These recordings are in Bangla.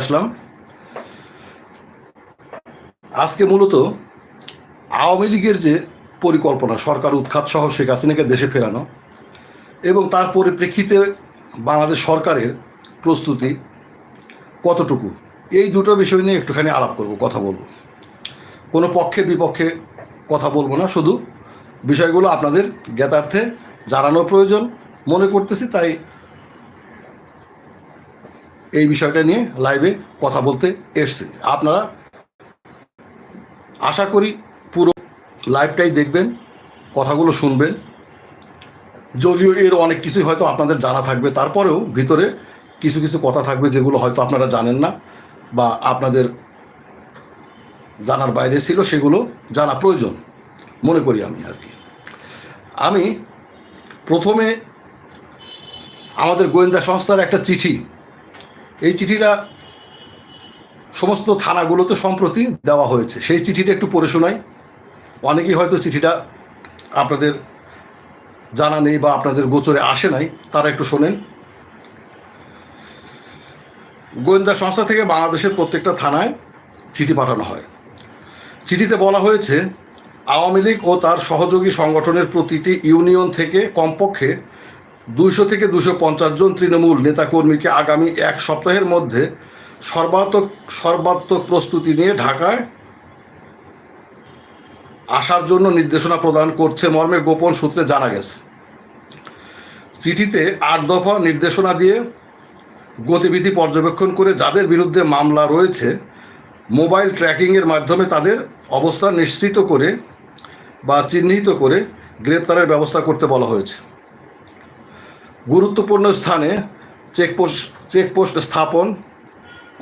আসলাম। আজকে মূলত আওয়ামী লীগের যে পরিকল্পনা, সরকার উৎখাত সহ শেখ হাসিনাকে দেশে ফেরানো এবং তার পরিপ্রেক্ষিতে বাংলাদেশ সরকারের প্রস্তুতি কতটুকু, এই দুটো বিষয় নিয়ে একটুখানি আলাপ করব, কথা বলব। কোনো পক্ষে বিপক্ষে কথা বলব না, শুধু বিষয়গুলো আপনাদের জ্ঞাতার্থে জানানো প্রয়োজন, মনে করতেছি, তাই এই বিষয়টা নিয়ে লাইভে কথা বলতে এসছি। আপনারা আশা করি পুরো লাইভটাই দেখবেন, কথাগুলো শুনবেন। যদিও এর অনেক কিছুই হয়তো আপনাদের জানা থাকবে, তারপরেও ভিতরে কিছু কিছু কথা থাকবে যেগুলো হয়তো আপনারা জানেন না বা আপনাদের জানার বাইরে ছিল, সেগুলো জানা প্রয়োজন, মনে করি আমি আর কি। আমি প্রথমে আমাদের গোয়েন্দা সংস্থার একটা চিঠি এই চিঠিটা সমস্ত থানাগুলোতে সম্প্রতি দেওয়া হয়েছে। সেই চিঠিটা একটু পড়ে শোনাই। অনেকেই হয়তো চিঠিটা আপনাদের জানা নেই বা আপনাদের গোচরে আসে নাই, তারা একটু শোনেন। গোয়েন্দা সংস্থা থেকে বাংলাদেশের প্রত্যেকটা থানায় চিঠি পাঠানো হয়। চিঠিতে বলা হয়েছে, আওয়ামী লীগ ও তার সহযোগী সংগঠনের প্রতিটি ইউনিয়ন থেকে কমপক্ষে দুইশো থেকে দুশো পঞ্চাশ জন তৃণমূল নেতাকর্মীকে আগামী এক সপ্তাহের মধ্যে সর্বাত্মক সর্বাত্মক প্রস্তুতি নিয়ে ঢাকায় আসার জন্য নির্দেশনা প্রদান করছে মর্মে গোপন সূত্রে জানা গেছে। চিঠিতে আট দফা নির্দেশনা দিয়ে গতিবিধি পর্যবেক্ষণ করে যাদের বিরুদ্ধে মামলা রয়েছে, মোবাইল ট্র্যাকিংয়ের মাধ্যমে তাদের অবস্থান নিশ্চিত করে বা চিহ্নিত করে গ্রেপ্তারের ব্যবস্থা করতে বলা হয়েছে। গুরুত্বপূর্ণ স্থানে চেকপোস্ট চেকপোস্ট স্থাপন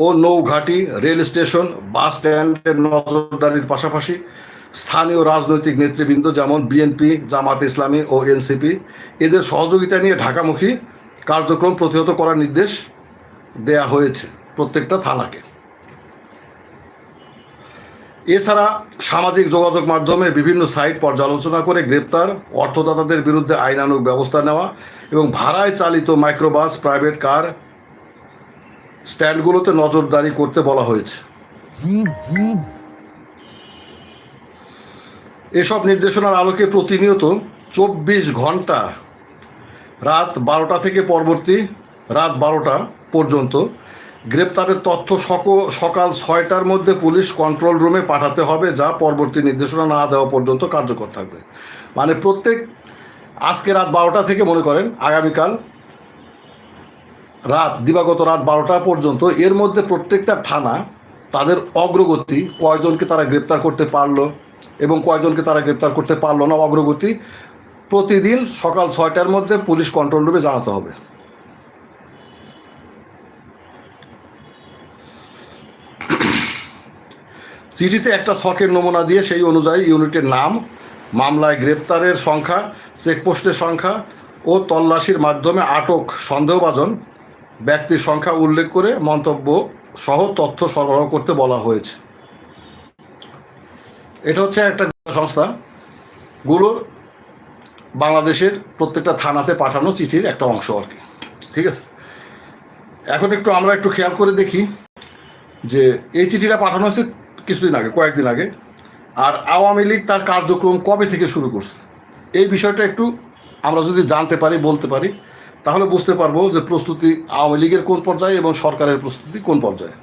ও নৌঘাটি, রেল স্টেশন, বাস স্ট্যান্ডের নজরদারির পাশাপাশি স্থানীয় রাজনৈতিক নেতৃবৃন্দ যেমন বিএনপি জামাত ইসলামী ও এনসিপি এদের সহযোগিতা নিয়ে ঢাকামুখী কার্যক্রম প্রতিহত করার নির্দেশ দেয়া হয়েছে প্রত্যেকটা থানাকে। এছাড়া সামাজিক যোগাযোগ মাধ্যমে বিভিন্ন সাইট পর্যালোচনা করে গ্রেপ্তার অর্থদাতাদের বিরুদ্ধে আইনানুগ ব্যবস্থা নেওয়া এবং ভাড়ায় চালিত মাইক্রোবাস, প্রাইভেট কার স্ট্যান্ডগুলোতে নজরদারি করতে বলা হয়েছে। এসব নির্দেশনার আলোকে প্রতিনিয়ত চব্বিশ ঘণ্টা রাত বারোটা থেকে পরবর্তী রাত বারোটা পর্যন্ত গ্রেপ্তারের তথ্য সক- সকাল ছয়টার মধ্যে পুলিশ কন্ট্রোল রুমে পাঠাতে হবে, যা পরবর্তী নির্দেশনা না দেওয়া পর্যন্ত কার্যকর থাকবে। মানে প্রত্যেক, আজকে রাত বারোটা থেকে মনে করেন, আগামীকাল রাত, দিবাগত রাত বারোটা পর্যন্ত, এর মধ্যে প্রত্যেকটা থানা তাদের অগ্রগতি, কয়জনকে তারা গ্রেপ্তার করতে পারল এবং কয়জনকে তারা গ্রেপ্তার করতে পারল না, অগ্রগতি প্রতিদিন সকাল ছয়টার মধ্যে পুলিশ কন্ট্রোল রুমে জানাতে হবে। চিঠিতে একটা ছকের নমুনা দিয়ে সেই অনুযায়ী ইউনিটের নাম, মামলায় গ্রেপ্তারের সংখ্যা, চেকপোস্টের সংখ্যা ও তল্লাশির মাধ্যমে আটক সন্দেহভাজন ব্যক্তির সংখ্যা উল্লেখ করে মন্তব্য সহ তথ্য সরবরাহ করতে বলা হয়েছে। এটা হচ্ছে একটা সংস্থা। গুলোর বাংলাদেশের প্রত্যেকটা থানাতে পাঠানো চিঠির একটা অংশ আর কি। ঠিক আছে? এখন একটু আমরা একটু খেয়াল করে দেখি যে এই চিঠিটা পাঠানো হয়েছে কিছুদিন আগে, কয়েকদিন আগে। আর আওয়ামী লীগ তার কার্যক্রম কবে থেকে শুরু করছে? এই বিষয়টা একটু আমরা যদি জানতে পারি, বলতে পারি, তাহলে বুঝতে পারব যে প্রস্তুতি আওয়ামী লীগের কোন পর্যায়ে এবং সরকারের প্রস্তুতি কোন পর্যায়ে।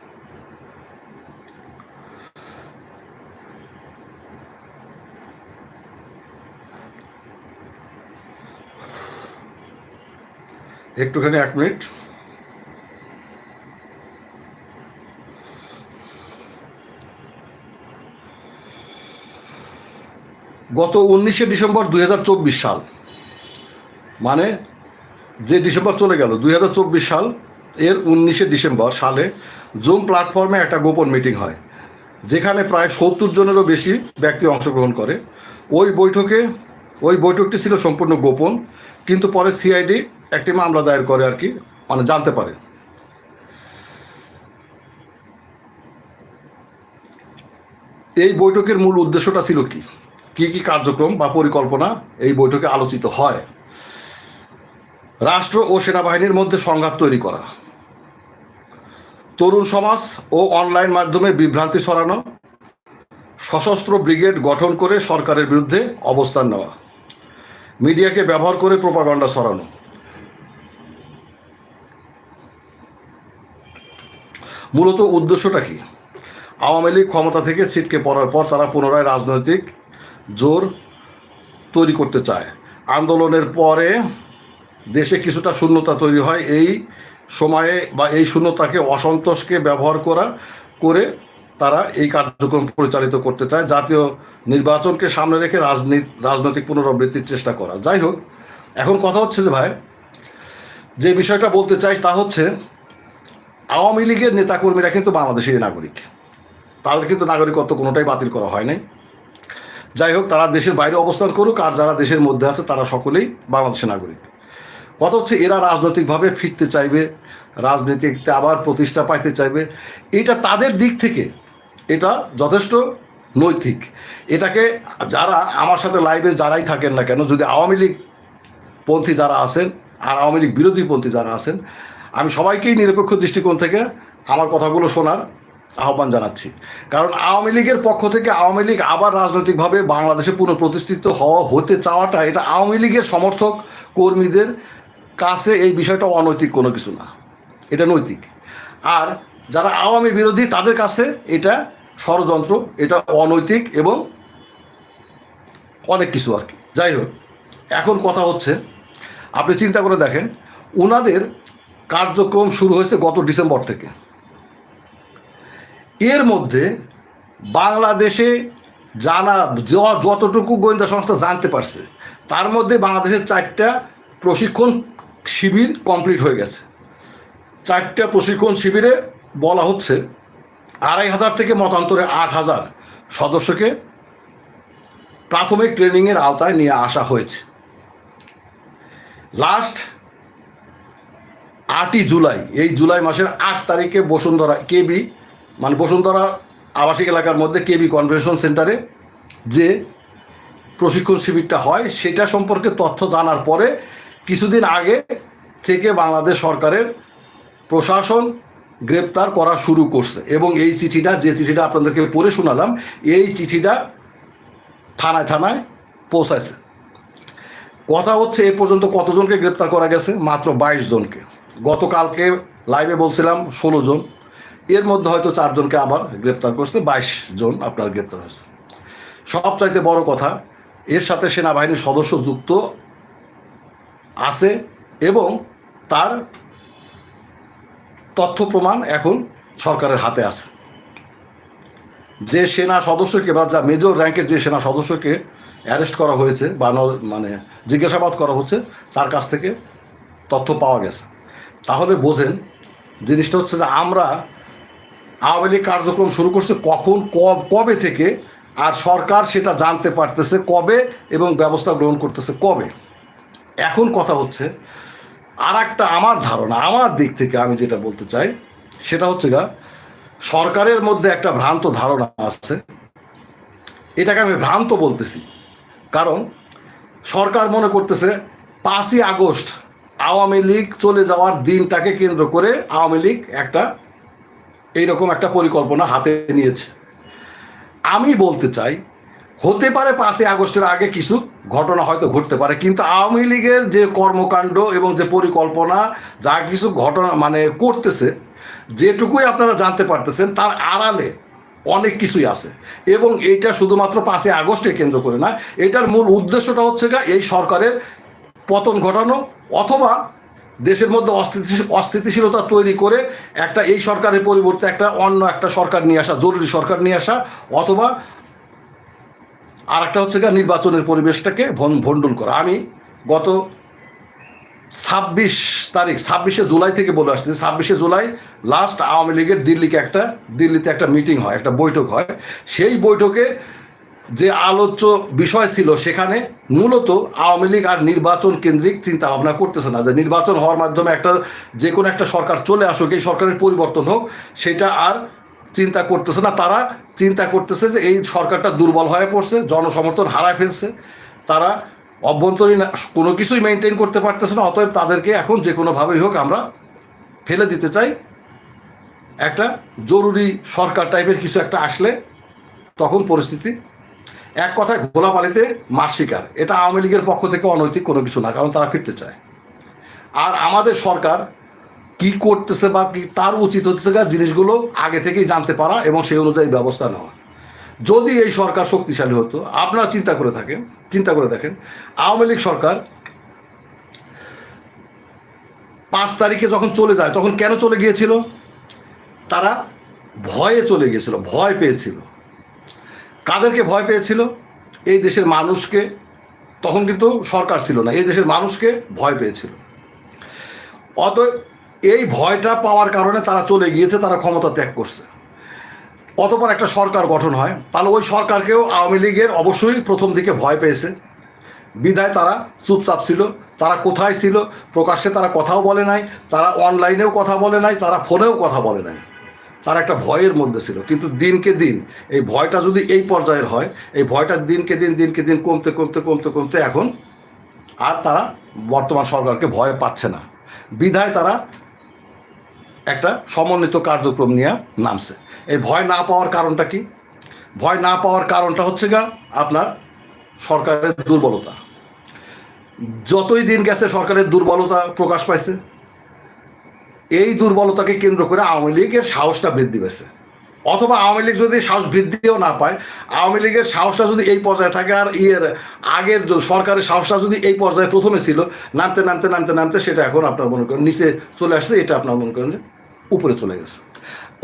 একটুখানি এক মিনিট। গত উনিশে ডিসেম্বর দুই হাজার চব্বিশ সাল। মানে যে ডিসেম্বর চলে গেল, দুই হাজার চব্বিশ সাল এর উনিশে ডিসেম্বর সালে জুম প্ল্যাটফর্মে একটা গোপন মিটিং হয়, যেখানে প্রায় সত্তর জনেরও বেশি ব্যক্তি অংশগ্রহণ করে। ওই বৈঠকে, ওই বৈঠকটি ছিল সম্পূর্ণ গোপন, কিন্তু পরে সিআইডি একটি মামলা দায়ের করে আর কি মানে জানতে পারে। এই বৈঠকের মূল উদ্দেশ্যটা ছিল কি? কি কি কার্যক্রম বা পরিকল্পনা এই বৈঠকে আলোচিত হয়? রাষ্ট্র ও সেনাবাহিনীর মধ্যে সংঘাত তৈরি করা। তরুণ সমাজ ও অনলাইন মাধ্যমে বিভ্রান্তি ছড়ানো। সশস্ত্র ব্রিগেড গঠন করে সরকারের বিরুদ্ধে অবস্থান নেওয়া। মিডিয়াকে ব্যবহার করে প্রোপাগণ্ডা ছড়ানো। মূলত উদ্দেশ্যটা কি? আওয়ামী লীগ ক্ষমতা থেকে ছিটকে পড়ার পর তারা পুনরায় রাজনৈতিক জোর তৈরি করতে চায়। আন্দোলনের পরে দেশে কিছুটা শূন্যতা তৈরি হয়। এই সময়ে বা এই শূন্যতাকে অসন্তোষকে ব্যবহার করা, করে তারা এই কার্যক্রম পরিচালিত করতে চায়। জাতীয় নির্বাচনকে সামনে রেখে রাজনীতি রাজনৈতিক পুনরাবৃত্তির চেষ্টা করা। যাই হোক, এখন কথা হচ্ছে যে ভাই, যে বিষয়টা বলতে চাই তা হচ্ছে, আওয়ামী লীগের নেতাকর্মীরা কিন্তু বাংলাদেশের নাগরিক। তাদের কিন্তু নাগরিকত্ব কোনোটাই বাতিল করা হয় নাই। যাই হোক, তারা দেশের বাইরে অবস্থান করুক, আর যারা দেশের মধ্যে আছে, তারা সকলেই বাংলাদেশের নাগরিক। কথা হচ্ছে, এরা রাজনৈতিকভাবে ফিরতে চাইবে, রাজনীতিতে আবার প্রতিষ্ঠা পাইতে চাইবে। এটা তাদের দিক থেকে, এটা যথেষ্ট নৈতিক। এটাকে যারা, আমার সাথে লাইভে যারাই থাকেন না কেন, যদি আওয়ামী লীগ পন্থী যারা আছেন, আর আওয়ামী লীগ বিরোধী পন্থী যারা আছেন, আমি সবাইকেই নিরপেক্ষ দৃষ্টিকোণ থেকে আমার কথাগুলো শোনার আহ্বান জানাচ্ছি। কারণ আওয়ামী লীগের পক্ষ থেকে আওয়ামী লীগ আবার রাজনৈতিকভাবে বাংলাদেশে পুনঃপ্রতিষ্ঠিত হওয়া, হতে চাওয়াটা এটা আওয়ামী লীগের সমর্থক কর্মীদের কাছে এই বিষয়টা অনৈতিক কোনো কিছু না। এটা নৈতিক। আর যারা আওয়ামী বিরোধী, তাদের কাছে এটা ষড়যন্ত্র, এটা অনৈতিক এবং অনেক কিছু আর কি। যাই হোক, এখন কথা হচ্ছে, আপনি চিন্তা করে দেখেন ওনাদের কার্যক্রম শুরু হয়েছে গত ডিসেম্বর থেকে। এর মধ্যে বাংলাদেশে জানা যতটুকু গোয়েন্দা সংস্থা জানতে পারছে, তার মধ্যে বাংলাদেশের চারটা প্রশিক্ষণ শিবির কমপ্লিট হয়ে গেছে। চারটা প্রশিক্ষণ শিবিরে বলা হচ্ছে আড়াই হাজার থেকে মতান্তরে আট হাজার সদস্যকে প্রাথমিক ট্রেনিংয়ের আওতায় নিয়ে আসা হয়েছে। লাস্ট আটই জুলাই, এই জুলাই মাসের আট তারিখে বসুন্ধরা কেবি মানে বসুন্ধরা আবাসিক এলাকার মধ্যে কেবি কনভেনশন সেন্টারে যে প্রশিক্ষণ শিবিরটা হয়, সেটা সম্পর্কে তথ্য জানার পরে কিছুদিন আগে থেকে বাংলাদেশ সরকারের প্রশাসন গ্রেপ্তার করা শুরু করছে এবং এই চিঠিটা, যে চিঠিটা আপনাদেরকে পড়ে শোনালাম, এই চিঠিটা থানায় থানায় পৌঁছাইছে। কথা হচ্ছে এ পর্যন্ত কতজনকে গ্রেপ্তার করা গেছে? মাত্র বাইশ জনকে। গতকালকে লাইভে বলছিলাম ষোলো জন। এর মধ্যে হয়তো চারজনকে আবার গ্রেপ্তার করছে বাইশ জন আপনার গ্রেপ্তার হয়েছে। সবচাইতে বড় কথা, এর সাথে সেনাবাহিনীর সদস্য যুক্ত আছে এবং তার তথ্য প্রমাণ এখন সরকারের হাতে আছে। যে সেনা সদস্যকে বা যা মেজর র্যাঙ্কের যে সেনা সদস্যকে অ্যারেস্ট করা হয়েছে বা মানে জিজ্ঞাসাবাদ করা হচ্ছে, তার কাছ থেকে তথ্য পাওয়া গেছে। তাহলে বোঝেন, জিনিসটা হচ্ছে যে আমরা আওয়ামী লীগ কার্যক্রম শুরু করছে কখন, কব- থেকে, আর সরকার সেটা জানতে পারতেছে কবে এবং ব্যবস্থা গ্রহণ করতেছে কবে? এখন কথা হচ্ছে আর একটা আমার ধারণা, আমার দিক থেকে আমি যেটা বলতে চাই, সেটা হচ্ছে গা, সরকারের মধ্যে একটা ভ্রান্ত ধারণা আছে। এটাকে আমি ভ্রান্ত বলতেছি, কারণ সরকার মনে করতেছে পাঁচই আগস্ট আওয়ামী লীগ চলে যাওয়ার দিনটাকে কেন্দ্র করে আওয়ামী লীগ একটা এইরকম একটা পরিকল্পনা হাতে নিয়েছে। আমি বলতে চাই, হতে পারে পাঁচই আগস্টের আগে কিছু ঘটনা হয়তো ঘটতে পারে, কিন্তু আওয়ামী লীগের যে কর্মকাণ্ড এবং যে পরিকল্পনা, যা কিছু ঘটনা মানে করতেছে, যেটুকুই আপনারা জানতে পারতেছেন, তার আড়ালে অনেক কিছুই আছে। এবং এইটা শুধুমাত্র পাঁচই আগস্টে কেন্দ্র করে না, এটার মূল উদ্দেশ্যটা হচ্ছে এই সরকারের পতন ঘটানো, অথবা দেশের মধ্যে অস্থিতিশীল অস্থিতিশীলতা তৈরি করে একটা এই সরকারের পরিবর্তে একটা অন্য একটা সরকার নিয়ে আসা, জরুরি সরকার নিয়ে আসা, অথবা আর একটা হচ্ছে গিয়ে নির্বাচনের পরিবেশটাকে ভণ্ডুল করা। আমি গত ছাব্বিশ তারিখ, ছাব্বিশে জুলাই থেকে বলে আসতেছি ছাব্বিশে জুলাই লাস্ট আওয়ামী লীগের দিল্লিকে একটা, দিল্লিতে একটা মিটিং হয়, একটা বৈঠক হয়। সেই বৈঠকে যে আলোচ্য বিষয় ছিল সেখানে মূলত আওয়ামী লীগ আর নির্বাচন কেন্দ্রিক চিন্তা ভাবনা করতেছে না। যে নির্বাচন হওয়ার মাধ্যমে একটা যে কোনো একটা সরকার চলে আসুক, এই সরকারের পরিবর্তন হোক, সেটা আর চিন্তা করতেছে না। তারা চিন্তা করতেছে যে এই সরকারটা দুর্বল হয়ে পড়ছে, জনসমর্থন হারায় ফেলছে। তারা অভ্যন্তরীণ কোনো কিছুই মেনটেন করতে পারতেছে না, অতএব তাদেরকে এখন যে কোনোভাবেই হোক আমরা ফেলে দিতে চাই। একটা জরুরি সরকার টাইপের কিছু একটা আসলে তখন পরিস্থিতি এক কথায় ঘোলাপালিতে মার শিকার। এটা আওয়ামী লীগের পক্ষ থেকে অনৈতিক কোনো কিছু না, কারণ তারা ফিরতে চায়। আর আমাদের সরকার কি করতেছে বা কি তার উচিত হচ্ছে জিনিসগুলো আগে থেকেই জানতে পারা এবং সেই অনুযায়ী ব্যবস্থা নেওয়া। যদি এই সরকার শক্তিশালী হতো, আপনারা চিন্তা করে থাকেন, চিন্তা করে দেখেন, আওয়ামী লীগ সরকার পাঁচ তারিখে যখন চলে যায়, তখন কেন চলে গিয়েছিল? তারা ভয়ে চলে গিয়েছিল, ভয় পেয়েছিল। কাদেরকে ভয় পেয়েছিল? এই দেশের মানুষকে, তখন কিন্তু সরকার ছিল না, এই দেশের মানুষকে ভয় পেয়েছিল। অত এই ভয়টা পাওয়ার কারণে তারা চলে গিয়েছে, তারা ক্ষমতা ত্যাগ করছে। অতপর একটা সরকার গঠন হয়, তাহলে ওই সরকারকেও আওয়ামী লীগের অবশ্যই প্রথম দিকে ভয় পেয়েছে। বিধায় তারা চুপচাপ ছিল, তারা কোথায় ছিল প্রকাশ্যে তারা কথাও বলে নাই, তারা অনলাইনেও কথা বলে নাই, তারা ফোনেও কথা বলে নাই। তারা একটা ভয়ের মধ্যে ছিল। কিন্তু দিনকে দিন এই ভয়টা যদি এই পর্যায়ের হয়, এই ভয়টা দিনকে দিন দিনকে দিন কমতে কমতে কমতে কমতে এখন আর তারা বর্তমান সরকারকে ভয় পাচ্ছে না। বিধায় তারা একটা সমন্বিত কার্যক্রম নিয়ে নামছে। এই ভয় না পাওয়ার কারণটা কি? ভয় না পাওয়ার কারণটা হচ্ছে গা আপনার সরকারের দুর্বলতা। যতই দিন গেছে, সরকারের দুর্বলতা প্রকাশ পাইছে। এই দুর্বলতাকে কেন্দ্র করে আওয়ামী লীগের সাহসটা বৃদ্ধি পেয়েছে। অথবা আওয়ামী লীগ যদি সাহস বৃদ্ধিও না পায়, আওয়ামী লীগের সাহসটা যদি এই পর্যায়ে থাকে আর ইয়ের আগের সরকারের সাহসটা যদি এই পর্যায়ে প্রথমে ছিল, নামতে নামতে নামতে নামতে সেটা এখন আপনার মনে করেন নিচে চলে আসছে, এটা আপনার মনে করেন যে উপরে চলে গেছে।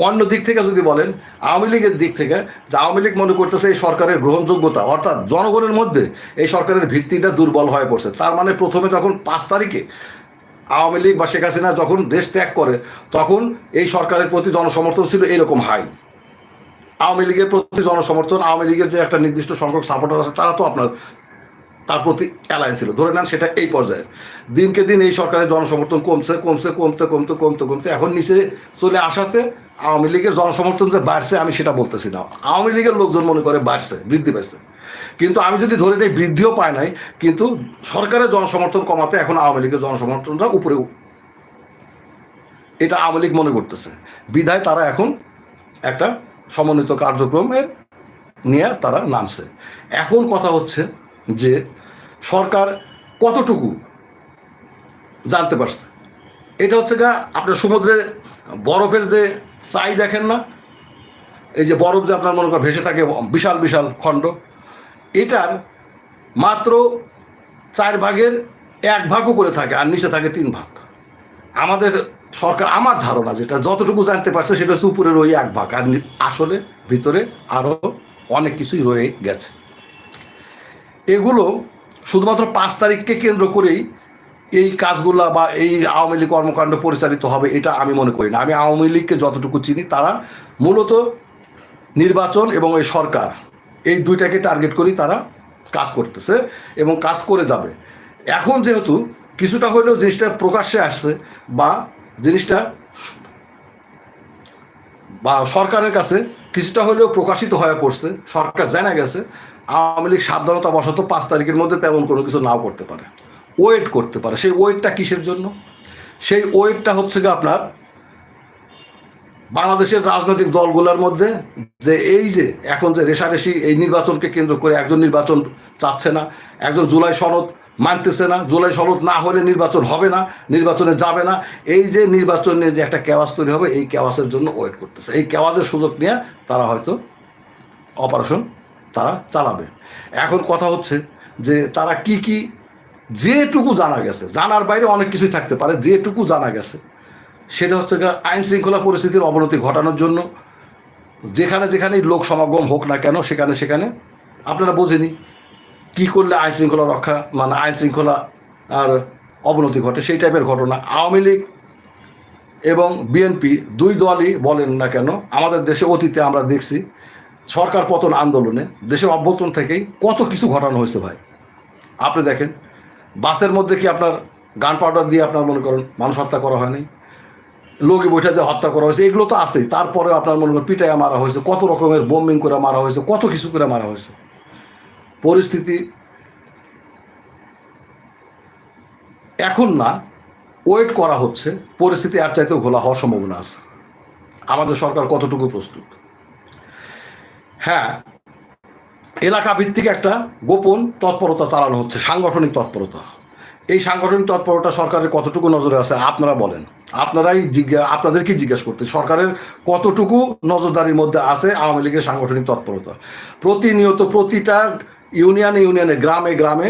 অন্য দিক থেকে যদি বলেন, আওয়ামী লীগের দিক থেকে যে আওয়ামী লীগ মনে করতেছে এই সরকারের গ্রহণযোগ্যতা, অর্থাৎ জনগণের মধ্যে এই সরকারের ভিত্তিটা দুর্বল হয়ে পড়ছে, তার মানে প্রথমে যখন পাঁচ তারিখে আওয়ামী লীগ বা শেখ হাসিনা যখন দেশ ত্যাগ করে, তখন এই সরকারের প্রতি জনসমর্থন ছিল এরকম হাই। আওয়ামী লীগের প্রতি জনসমর্থন, আওয়ামী লীগের যে একটা নির্দিষ্ট সংখ্যক সাপোর্টার আছে, তারা তো আপনার, তার প্রতি অ্যালায়েন্স ছিল। ধরে নেন সেটা এই পর্যায়ে। দিনকে দিন এই সরকারের জনসমর্থন কমছে কমছে, কমতে কমতে কমতে কমতে। এখন নিচে চলে আসাতে আওয়ামী লীগের জনসমর্থন যে বাড়ছে, আমি সেটা বলতেছি না। আওয়ামী লীগের লোকজন মনে করে বাড়ছে, বৃদ্ধি পাইছে। কিন্তু আমি যদি ধরে নিই বৃদ্ধিও পায় নাই, কিন্তু সরকারের জনসমর্থন কমাতে এখন আওয়ামী লীগের জনসমর্থনটা উপরে এটা আওয়ামী লীগ মনে করতেছে। বিধায় তারা এখন একটা সমন্বিত কার্যক্রমের নিয়ে তারা নামছে। এখন কথা হচ্ছে যে সরকার কতটুকু জানতে পারছে? এটা হচ্ছে গা, আপনার সমুদ্রে বরফের যে চাই দেখেন না? এই যে বরফ যে আপনার মনে করেন ভেসে থাকে, বিশাল বিশাল খণ্ড। এটার মাত্র চার ভাগের এক ভাগও করে থাকে আর নিচে থাকে তিন ভাগ। আমাদের সরকার আমার ধারণা যেটা যতটুকু জানতে পারছে সেটা হচ্ছে ওই এক ভাগ আর আসলে ভিতরে আরও অনেক কিছুই রয়ে গেছে। এগুলো শুধুমাত্র পাঁচ তারিখকে কেন্দ্র করেই এই কাজগুলা বা এই আওয়ামী লীগ কর্মকাণ্ড পরিচালিত হবে এটা আমি মনে করি না। আমি আওয়ামী লীগকে যতটুকু চিনি তারা মূলত নির্বাচন এবং এই সরকার এই দুইটাকে টার্গেট করেই তারা কাজ করতেছে এবং কাজ করে যাবে। এখন যেহেতু কিছুটা হলেও জিনিসটা প্রকাশ্যে আসছে বা জিনিসটা বা সরকারের কাছে কিছুটা হলেও প্রকাশিত হয়ে পড়ছে, সরকার জানা গেছে, আওয়ামী লীগ সাবধানতা বশত পাঁচ তারিখের মধ্যে তেমন কোনো কিছু নাও করতে পারে। ওয়েট করতে পারে। সেই ওয়েটটা কিসের জন্য? সেই ওয়েটটা হচ্ছে গিয়ে আপনার বাংলাদেশের রাজনৈতিক দলগুলোর মধ্যে যে এই যে এখন যে রেশারেশি এই নির্বাচনকে কেন্দ্র করে একজন নির্বাচন চাচ্ছে না, একজন জুলাই সনদ মানতেছে না, জুলাই সনদ না হলে নির্বাচন হবে না, নির্বাচনে যাবে না, এই যে নির্বাচন নিয়ে যে একটা ক্যাওয়াজ তৈরি হবে, এই ক্যাওয়াজের জন্য ওয়েট করতেছে। এই ক্যাওয়াজের সুযোগ নিয়ে তারা হয়তো অপারেশন তারা চালাবে। এখন কথা হচ্ছে যে তারা কি কি, যেটুকু জানা গেছে, জানার বাইরে অনেক কিছুই থাকতে পারে, যেটুকু জানা গেছে সেটা হচ্ছে আইন শৃঙ্খলা পরিস্থিতির অবনতি ঘটানোর জন্য। যেখানে যেখানেই লোক সমাগম হোক না কেন, সেখানে সেখানে আপনারা বোঝেনি কি করলে আইন শৃঙ্খলা রক্ষা মানে আইন শৃঙ্খলা আর অবনতি ঘটে, সেই টাইপের ঘটনা। আওয়ামী লীগ এবং বিএনপি দুই দলই বলেন না কেন, আমাদের দেশে অতীতে আমরা দেখছি সরকার পতন আন্দোলনে দেশের অভ্যন্তর থেকেই কত কিছু ঘটানো হয়েছে ভাই। আপনি দেখেন, বাসের মধ্যে কি আপনার গান পাউডার দিয়ে আপনার মনে করেন মানুষ হত্যা করা হয়নি? লোকে বৈঠা দিয়ে হত্যা করা হয়েছে, এগুলো তো আছেই। তারপরেও আপনার মনে করেন পিটাইয়া মারা হয়েছে, কত রকমের বোম্বিং করে মারা হয়েছে, কত কিছু করে মারা হয়েছে। পরিস্থিতি এখন না ওয়েট করা হচ্ছে, পরিস্থিতি আর চাইতেও ঘোলা হওয়ার সম্ভাবনা আছে। আমাদের সরকার কতটুকু প্রস্তুত? হ্যাঁ এলাকা ভিত্তিক একটা গোপন তৎপরতা চালানো হচ্ছে, সাংগঠনিক তৎপরতা। এই সাংগঠনিক তৎপরতা সরকারের কতটুকু নজরে আছে আপনারা বলেন। আপনারাই জিজ্ঞা আপনাদেরকেই জিজ্ঞেস করতে? সরকারের কতটুকু নজরদারির মধ্যে আছে আওয়ামী লীগের সাংগঠনিক তৎপরতা? প্রতিনিয়ত প্রতিটা ইউনিয়নে ইউনিয়নে, গ্রামে গ্রামে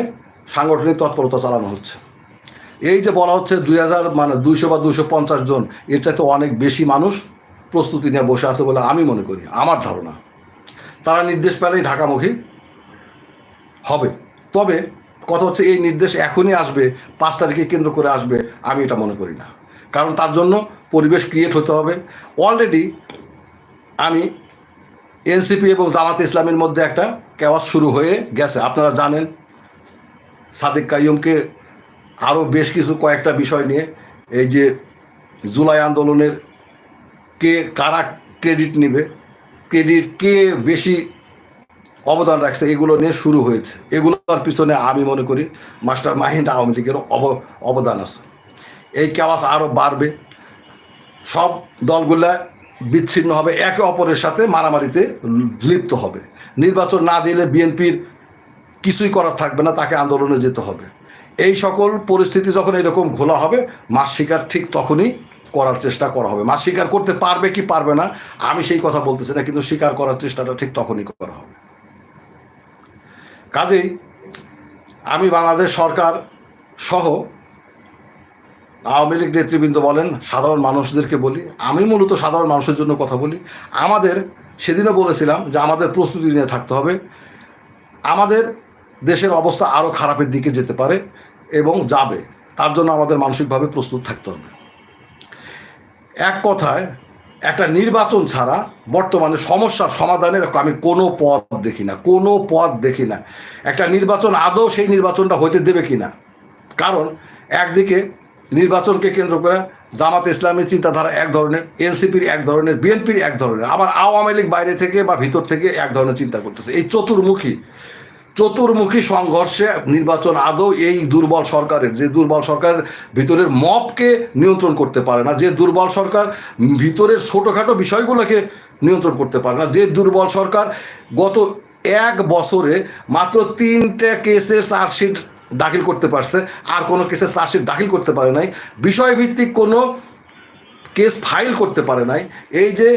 সাংগঠনিক তৎপরতা চালানো হচ্ছে। এই যে বলা হচ্ছে দুই হাজার মানে দুইশো বা দুশো পঞ্চাশ জন, এর চাইতে অনেক বেশি মানুষ প্রস্তুতি নিয়ে বসে আছে বলে আমি মনে করি, আমার ধারণা। তারা নির্দেশ পেলেই ঢাকামুখী হবে। তবে কথা হচ্ছে, এই নির্দেশ এখনই আসবে, পাঁচ তারিখে কেন্দ্র করে আসবে, আমি এটা মনে করি না। কারণ তার জন্য পরিবেশ ক্রিয়েট হতে হবে। অলরেডি আমি এনসিপি এবং জামাত ইসলামের মধ্যে একটা কেওয়াজ শুরু হয়ে গেছে। আপনারা জানেন, সাদিক কাইয়ুমকে আরও বেশ কিছু কয়েকটা বিষয় নিয়ে, এই যে জুলাই আন্দোলনের কে কারা ক্রেডিট নেবে ক্রেডিট কে বেশি অবদান রাখছে, এগুলো নিয়ে শুরু হয়েছে। এগুলোর পিছনে আমি মনে করি মাস্টার মাহিন্দ আওয়ামী লীগের অব, অবদান আছে। এই কেওয়াস আরও বাড়বে। সব দলগুলা বিচ্ছিন্ন হবে, একে অপরের সাথে মারামারিতে লিপ্ত হবে। নির্বাচন না দিলে বিএনপির কিছুই করার থাকবে না, তাকে আন্দোলনে যেতে হবে। এই সকল পরিস্থিতি যখন এরকম ঘোলা হবে মাস শিকার ঠিক তখনই করার চেষ্টা করা হবে। মাস স্বীকার করতে পারবে কি পারবে না, আমি সেই কথা বলতেছি না, কিন্তু স্বীকার করার চেষ্টাটা ঠিক তখনই করা হবে। কাজেই আমি বাংলাদেশ সরকার সহ আওয়ামী লীগ নেতৃবৃন্দ বলেন, সাধারণ মানুষদেরকে বলি, আমি মূলত সাধারণ মানুষের জন্য কথা বলি। আমাদের, সেদিনও বলেছিলাম যে আমাদের প্রস্তুতি নিয়ে থাকতে হবে। আমাদের দেশের অবস্থা আরও খারাপের দিকে যেতে পারে এবং যাবে। তার জন্য আমাদের মানসিকভাবে প্রস্তুত থাকতে হবে। এক কথায় একটা নির্বাচন ছাড়া বর্তমানে সমস্যার সমাধানের আমি কোনো পথ দেখি না, কোনো পথ দেখি না। একটা নির্বাচন আদৌ সেই নির্বাচনটা হইতে দেবে কি না কারণ একদিকে নির্বাচনকে কেন্দ্র করে জামাত ইসলামের চিন্তাধারা এক ধরনের, এনসিপির এক ধরনের, বিএনপির এক ধরনের, আবার আওয়ামী লীগ বাইরে থেকে বা ভিতর থেকে এক ধরনের চিন্তা করতেছে। এই চতুর্মুখী চতুর্মুখী সংঘর্ষে নির্বাচন আদৌ এই দুর্বল সরকারের, যে দুর্বল সরকারের ভিতরের মপকে নিয়ন্ত্রণ করতে পারে না, যে দুর্বল সরকার ভিতরের ছোটোখাটো বিষয়গুলোকে নিয়ন্ত্রণ করতে পারে না, যে দুর্বল সরকার গত এক বছরে মাত্র তিনটে কেসে চার্জশিট দাখিল করতে পারছে, আর কোনো কেসে চার্জশিট দাখিল করতে পারে নাই। বিষয়ভিত্তিক কোনো কেস ফাইল করতে পারে নাই। এই যে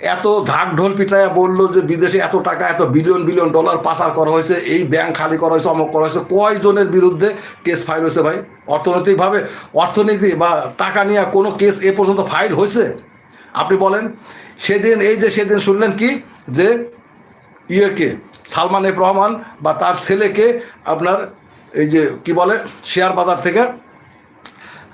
এত ঢাক ঢোল পিটায়া বলল যে বিদেশে এত টাকা, এত বিলিয়ন বিলিয়ন ডলার পাচার করা হয়েছে, এই ব্যাংক খালি করা হয়েছে, অমক করা হয়েছে, কয়জনের বিরুদ্ধে কেস ফাইল হয়েছে ভাই? অর্থনৈতিকভাবে অর্থনীতি বা টাকা নিয়ে কোনো কেস এ পর্যন্ত ফাইল হয়েছে? আপনি বলেন, সেদিন, এই যে সেদিন শুনলেন কি? যে ইয়েকে, সালমান এফ রহমান বা তার ছেলেকে আপনার এই যে কি বলে, শেয়ার বাজার থেকে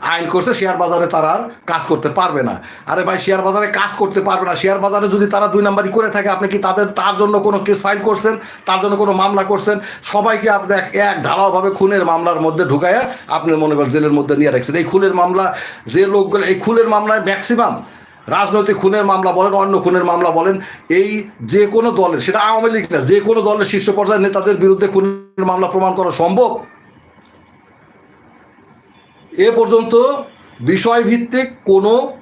আইন করছে, শেয়ার বাজারে তারা আর কাজ করতে পারবে না। আরে ভাই, শেয়ার বাজারে কাজ করতে পারবে না। শেয়ার বাজারে যদি তারা দুই নাম্বারই করে থাকে, আপনি কি তাদের, তার জন্য কোনো কেস ফাইল করছেন? তার জন্য কোনো মামলা করছেন? সবাইকে আপনি এক ঢালাওভাবে খুনের মামলার মধ্যে ঢুকাইয়া আপনি মনে করেন জেলের মধ্যে নিয়ে রাখছেন। এই খুনের মামলা, যে লোকগুলো, এই খুনের মামলায় ম্যাক্সিমাম রাজনৈতিক খুনের মামলা বলেন, অন্য খুনের মামলা বলেন, এই যে কোনো দলের, সেটা আওয়ামী লীগ না যে কোনো দলের শীর্ষ পর্যায়ের নেতাদের বিরুদ্ধে খুনের মামলা প্রমাণ করা সম্ভব? এ পর্যন্ত বিষয়ভিত্তিক কোনো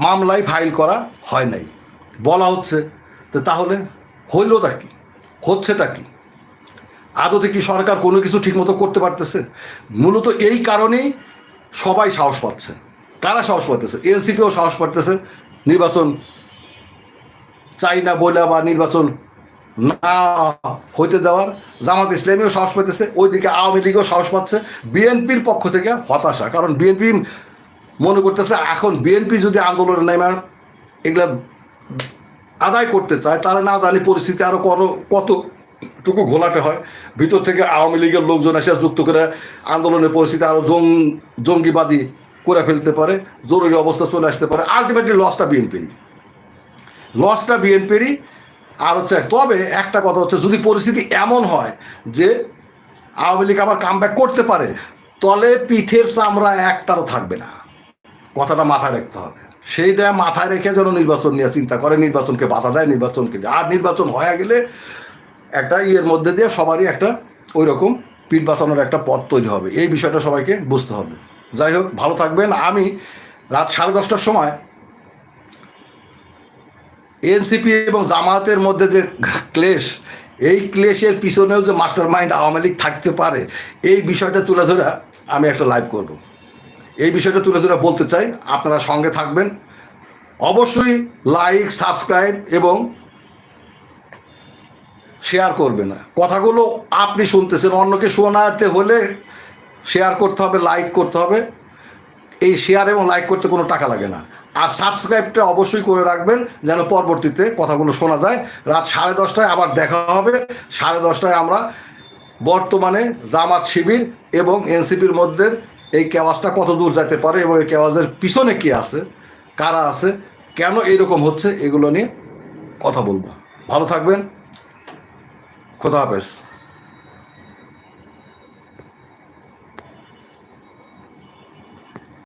মামলায় ফাইল করা হয় নাই। বলা হচ্ছে, তো তাহলে হইলটা কি? হচ্ছেটা কি? আদতে কি সরকার কোনো কিছু ঠিকমতো করতে পারতেছে? মূলত এই কারণেই সবাই সাহস পাচ্ছে। কারা সাহস পাইতেছে? এনসিপিও সাহস পাইতেছে, নির্বাচন চাই না বলে বা নির্বাচন না হইতে দেওয়ার, জামাত ইসলামীও সাহস পাইতেছে, ওইদিকে আওয়ামী লীগও সাহস পাচ্ছে, বিএনপির পক্ষ থেকে হতাশা, কারণ বিএনপি মনে করতেছে এখন বিএনপি যদি আন্দোলনে নেমার এগুলা আদায় করতে চায়, তারা না জানি পরিস্থিতি আরও কত, কতটুকু ঘোলাটে হয়। ভিতর থেকে আওয়ামী লীগের লোকজন এসে যুক্ত করে আন্দোলনের পরিস্থিতি আরও জং, জঙ্গিবাদী করে ফেলতে পারে, জরুরি অবস্থা চলে আসতে পারে। আলটিমেটলি লসটা বিএনপিরই। লসটা বিএনপিরই আর হচ্ছে, তবে একটা কথা হচ্ছে, যদি পরিস্থিতি এমন হয় যে আওয়ামী লীগ আবার কাম করতে পারে, তলে পিঠের চামড়া একটারও থাকবে না। কথাটা মাথায় রাখতে হবে। সেইটা মাথায় রেখে যেন নির্বাচন নিয়ে চিন্তা করে, নির্বাচনকে বাধা দেয়, নির্বাচনকে আর নির্বাচন হয়ে গেলে একটা ইয়ের মধ্যে দিয়ে সবারই একটা ওই রকম পিঠ বাঁচানোর একটা পথ তৈরি হবে। এই বিষয়টা সবাইকে বুঝতে হবে। যাই হোক, ভালো থাকবেন। আমি রাত সাড়ে দশটার সময় এনসিপি এবং জামায়াতের মধ্যে যে ক্লেশ, এই ক্লেশের পিছনেও যে মাস্টার মাইন্ড আওয়ামী লীগ থাকতে পারে, এই বিষয়টা তুলে ধরে আমি একটা লাইভ করব। এই বিষয়টা তুলে ধরে বলতে চাই, আপনারা সঙ্গে থাকবেন। অবশ্যই লাইক, সাবস্ক্রাইব এবং শেয়ার করবেন। কথাগুলো আপনি শুনতেছেন, অন্যকে শোনাতে হলে শেয়ার করতে হবে, লাইক করতে হবে। এই শেয়ার এবং লাইক করতে কোনো টাকা লাগে না। আর সাবস্ক্রাইবটা অবশ্যই করে রাখবেন যেন পরবর্তীতে কথাগুলো শোনা যায়। রাত সাড়ে দশটায় আবার দেখা হবে। সাড়ে দশটায় আমরা বর্তমানে জামাত শিবির এবং এনসিপির মধ্যে এই কেওয়াজটা কত দূর যেতে পারে এবং এই কেওয়াজের পিছনে কে আছে, কারা আছে, কেন এইরকম হচ্ছে, এগুলো নিয়ে কথা বলব। ভালো থাকবেন। খোদা হাফেজ।